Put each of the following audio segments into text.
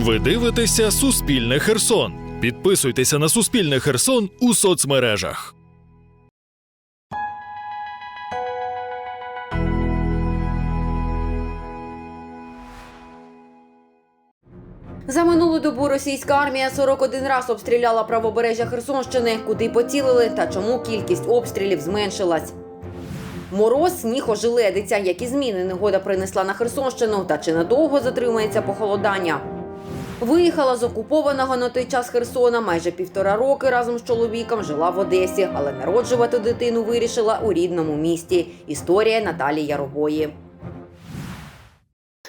Ви дивитеся Суспільне Херсон. Підписуйтеся на Суспільне Херсон у соцмережах. За минулу добу російська армія 41 раз обстріляла правобережжя Херсонщини, куди поцілили та чому кількість обстрілів зменшилась. Мороз, сніг ожеледиця, які зміни негода принесла на Херсонщину та чи надовго затримається похолодання. Виїхала з окупованого на той час Херсона майже півтора роки разом з чоловіком жила в Одесі, але народжувати дитину вирішила у рідному місті. Історія Наталії Ярової.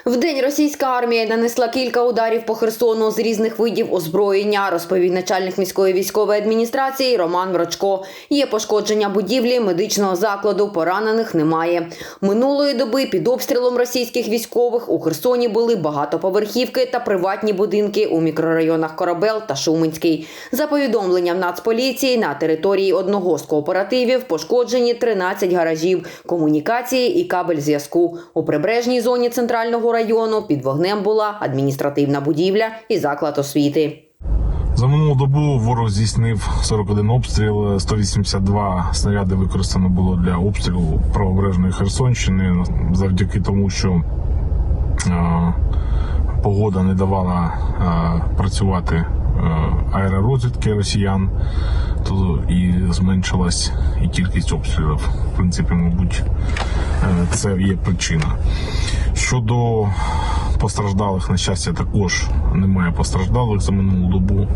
Вдень російська армія нанесла кілька ударів по Херсону з різних видів озброєння, розповів начальник міської військової адміністрації Роман Брочко. Є пошкодження будівлі медичного закладу, поранених немає. Минулої доби під обстрілом російських військових у Херсоні були багатоповерхівки та приватні будинки у мікрорайонах Корабел та Шуменський. За повідомленням Нацполіції на території одного з кооперативів пошкоджені 13 гаражів, комунікації і кабель зв'язку. У прибережній зоні центрального району під вогнем була адміністративна будівля і заклад освіти. За минулу добу ворог здійснив 41 обстріл, 182 снаряди використано було для обстрілу правобережної Херсонщини завдяки тому, що е, погода не давала е, працювати аеророзвідки росіян, то і зменшилась і кількість обстрілів. В принципі, мабуть, е, це є причина. Щодо постраждалих, на щастя, також немає постраждалих за минулу добу.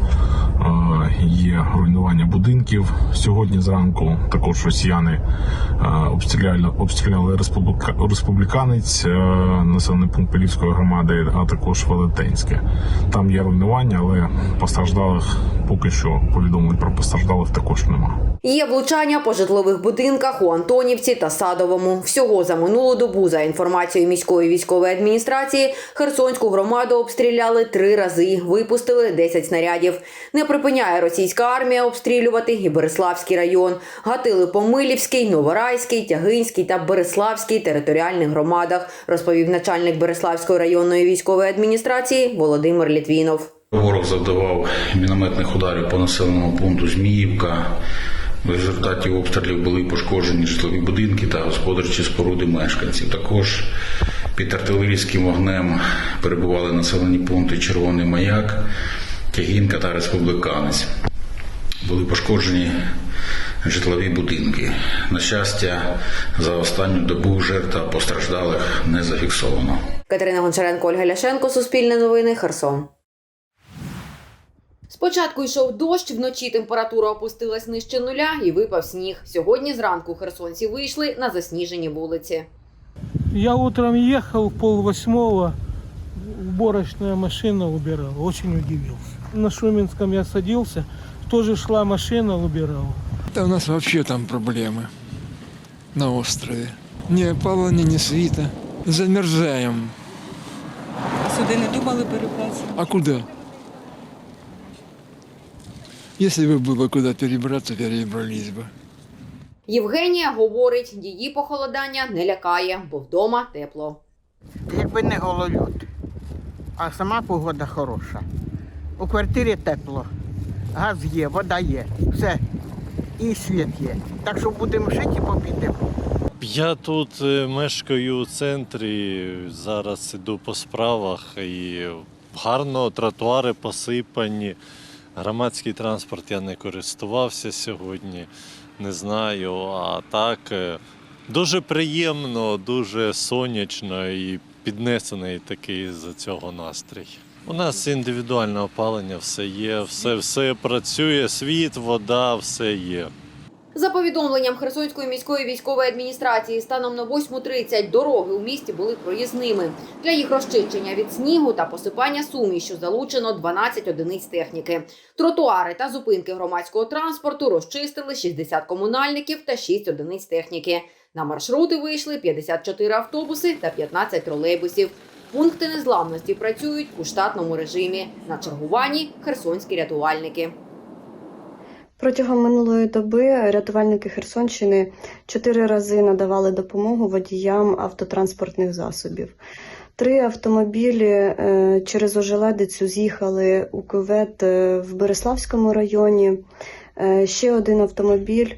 Е, Є руйнування будинків. Сьогодні зранку також росіяни е, обстріляли, обстріляли республіка, республіканець, е, населений пункт Пилівської громади, а також Велетенське. Там є руйнування, але постраждалих поки що повідомлень про постраждалих також немає. Є влучання по житлових будинках у Антонівці та Садовому. Всього за минулу добу, за інформацією міської військової адміністрації, Херсонську громаду обстріляли три рази, випустили 10 снарядів. Не припиняє російська армія обстрілювати і Береславський район. Гатили по Милівській, Новорайській, Тягинській та Береславській територіальних громадах, розповів начальник Береславської районної військової адміністрації Володимир Літвінов. Ворог завдавав мінометних ударів по населеному пункту Зміївка. В результаті обстрілів були пошкоджені житлові будинки та господарчі споруди мешканців. Також під артилерійським вогнем перебували населені пункти Червоний Маяк, Тягінка та Республіканець. Були пошкоджені житлові будинки. На щастя, за останню добу жертв постраждалих не зафіксовано. Катерина Гончаренко, Ольга Ляшенко, Суспільне новини, Херсон. Спочатку йшов дощ, вночі температура опустилась нижче нуля і випав сніг. Сьогодні зранку херсонці вийшли на засніжені вулиці. Я утром ехал пол восьмого, уборочная машина убирала, очень удивился. На Шуменском я садился, тоже шла машина, убирала. Да у нас вообще там проблемы на острове. Ни опалення, ни світа. Замерзаем. Сюди не думали перебратися? А куда? Если бы было куда перебраться, перебрались бы. Євгенія говорить, її похолодання не лякає, бо вдома тепло. Якби не голольот, а сама погода хороша. У квартирі тепло, газ є, вода є, все. І світ є. Так що будемо жити і побідемо. Я тут е, мешкаю у центрі, зараз іду по справах і гарно тротуари посипані. Громадський транспорт я не користувався сьогодні, не знаю. А так е, дуже приємно, дуже сонячно і піднесений такий за цього настрій. У нас індивідуальне опалення, все є, все, все працює, світ, вода, все є. За повідомленням Херсонської міської військової адміністрації, станом на 8.30 дороги у місті були проїзними. Для їх розчищення від снігу та посипання сумішю залучено 12 одиниць техніки. Тротуари та зупинки громадського транспорту розчистили 60 комунальників та 6 одиниць техніки. На маршрути вийшли 54 автобуси та 15 тролейбусів. Пункти незламності працюють у штатному режимі. На чергуванні херсонські рятувальники. Протягом минулої доби рятувальники Херсонщини чотири рази надавали допомогу водіям автотранспортних засобів. Три автомобілі е, через Ожеледицю з'їхали у кювет е, в Береславському районі. Е, Ще один автомобіль.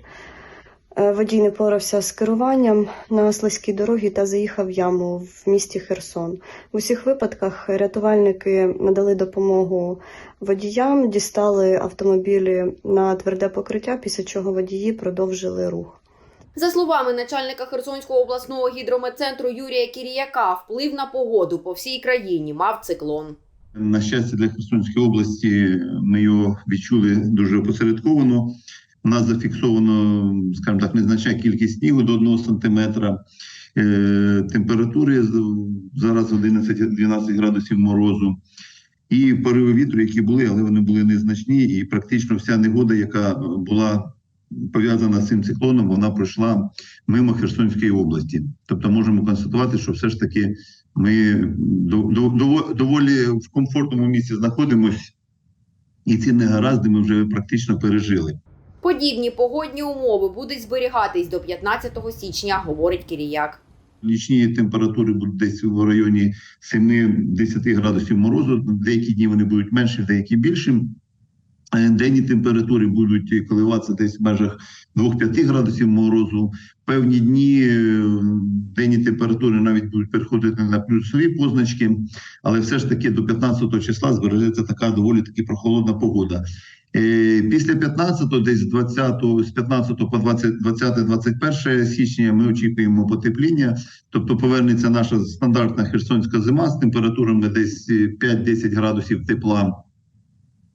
Е, Водій не порався з керуванням на слизькій дорогі та заїхав в яму в місті Херсон. В усіх випадках рятувальники надали допомогу водіям, дістали автомобілі на тверде покриття, після чого водії продовжили рух. За словами начальника Херсонського обласного гідрометцентру Юрія Кіріяка, вплив на погоду по всій країні мав циклон. На щастя, для Херсонської області ми його відчули дуже опосередковано. У нас зафіксовано, скажімо так, незначна кількість снігу до 1 сантиметра. Е, Температури зараз 11-12 градусів морозу. І пориви вітру, які були, але вони були незначні. І практично вся негода, яка була пов'язана з цим циклоном, вона пройшла мимо Херсонської області. Тобто можемо констатувати, що все ж таки ми до- до- дово- доволі в комфортному місці знаходимося, і ці негаразди ми вже практично пережили. Подібні погодні умови будуть зберігатись до 15 січня, говорить Кіріяк. Нічні температури будуть десь в районі 7-10 градусів морозу. Деякі дні вони будуть менші, деякі більші. Е, Денні температури будуть коливатися десь в межах 2-5 градусів морозу. Певні дні е, денні температури навіть будуть переходити на плюсові позначки, але все ж таки до 15 числа збережеться така доволі таки прохолодна погода. Е, Після 15, десь з 20, з 15 по 20, 20-21 січня ми очікуємо потепління, тобто повернеться наша стандартна херсонська зима з температурами десь е, 5-10 градусів тепла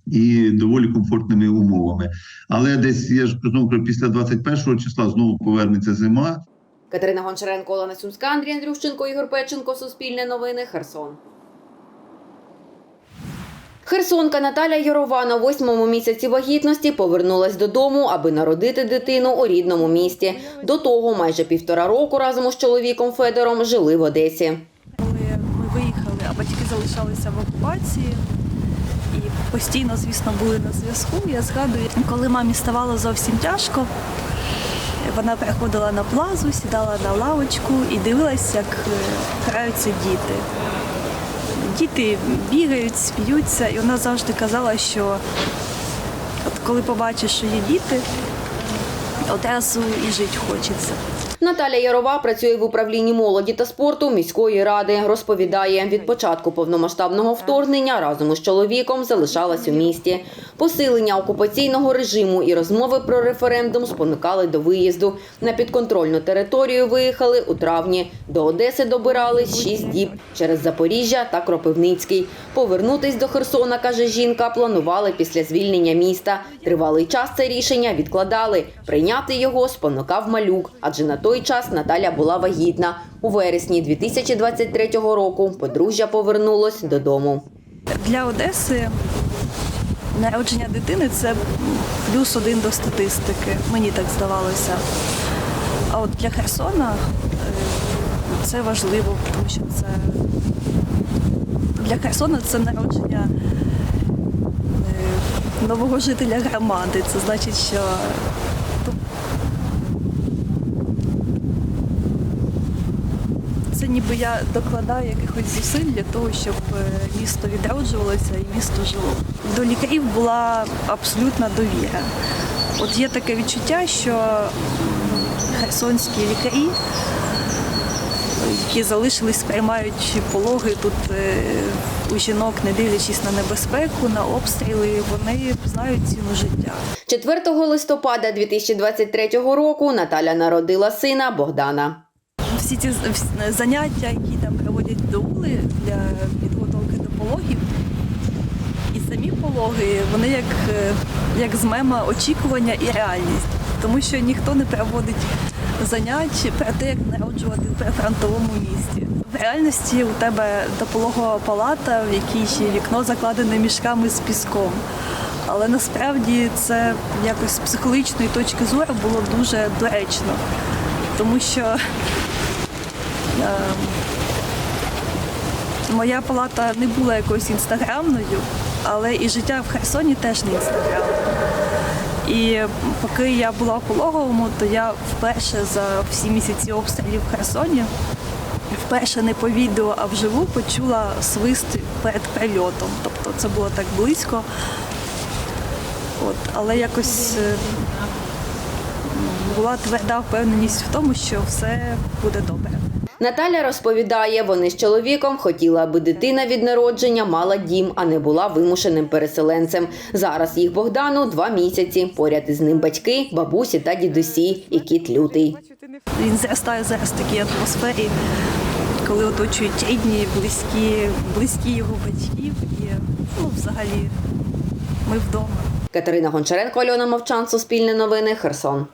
і доволі комфортними умовами. Але десь я ж кажу, після 21 числа знову повернеться зима, Катерина Гончаренко, Олена Сумська, Андрій Андрющенко, Ігор Печенко, Суспільне новини, Херсон. Херсонка Наталя Ярова на восьмому місяці вагітності повернулась додому, аби народити дитину у рідному місті. До того майже півтора року разом із чоловіком Федором жили в Одесі. Коли ми виїхали, а батьки залишалися в окупації і постійно, звісно, були на зв'язку. Я згадую, коли мамі ставало зовсім тяжко, вона приходила на плазу, сідала на лавочку і дивилась, як е, граються діти. Діти бігають, сміються, і вона завжди казала, що от коли побачиш, що є діти, одразу і жити хочеться. Наталя Ярова працює в управлінні молоді та спорту міської ради. Розповідає, від початку повномасштабного вторгнення разом із чоловіком залишалась у місті. Посилення окупаційного режиму і розмови про референдум спонукали до виїзду. На підконтрольну територію виїхали у травні. До Одеси добирались шість діб через Запоріжжя та Кропивницький. Повернутись до Херсона, каже жінка, планували після звільнення міста. Тривалий час це рішення відкладали. Прийняти його спонукав малюк, адже на той час Наталя була вагітна. У вересні 2023 року подружжя повернулось додому. Для Одеси народження дитини це плюс один до статистики. Мені так здавалося. А от для Херсона е, це важливо, тому що це для Херсона це народження е, нового жителя громади. Це значить, що це ніби я докладаю якихось зусиль для того, щоб е, місто відроджувалося і місто жило. До лікарів була абсолютна довіра. От є таке відчуття, що херсонські лікарі, які залишились, приймаючи пологи тут е, у жінок, не дивлячись на небезпеку, на обстріли, вони знають ціну життя. 4 листопада 2023 року Наталя народила сина Богдана. Всі ці заняття, які там проводять доули для підготовки до пологів, і самі пологи, вони як, е, як з мема очікування і реальність. Тому що ніхто не проводить занять про те, як народжувати в прифронтовому місті. В реальності у тебе допологова палата, в якій вікно закладене мішками з піском. Але насправді це якось з психологічної точки зору було дуже доречно, тому що Моя палата не була якоюсь інстаграмною, але і життя в Херсоні теж не інстаграмне. І поки я була в пологовому, то я вперше за всі місяці обстрілів в Херсоні вперше не по відео, а вживу почула свист перед прильотом. Тобто це було так близько. От, але якось е, була тверда впевненість в тому, що все буде добре. Наталя розповідає, вони з чоловіком хотіли, аби дитина від народження мала дім, а не була вимушеним переселенцем. Зараз їх Богдану два місяці. Поряд із ним батьки, бабусі та дідусі і кіт лютий. Він зростає зараз в такій атмосфері, коли оточують рідні, близькі, близькі його батьків. І ну, взагалі ми вдома. Катерина Гончаренко, Альона Мовчан, Суспільне новини, Херсон.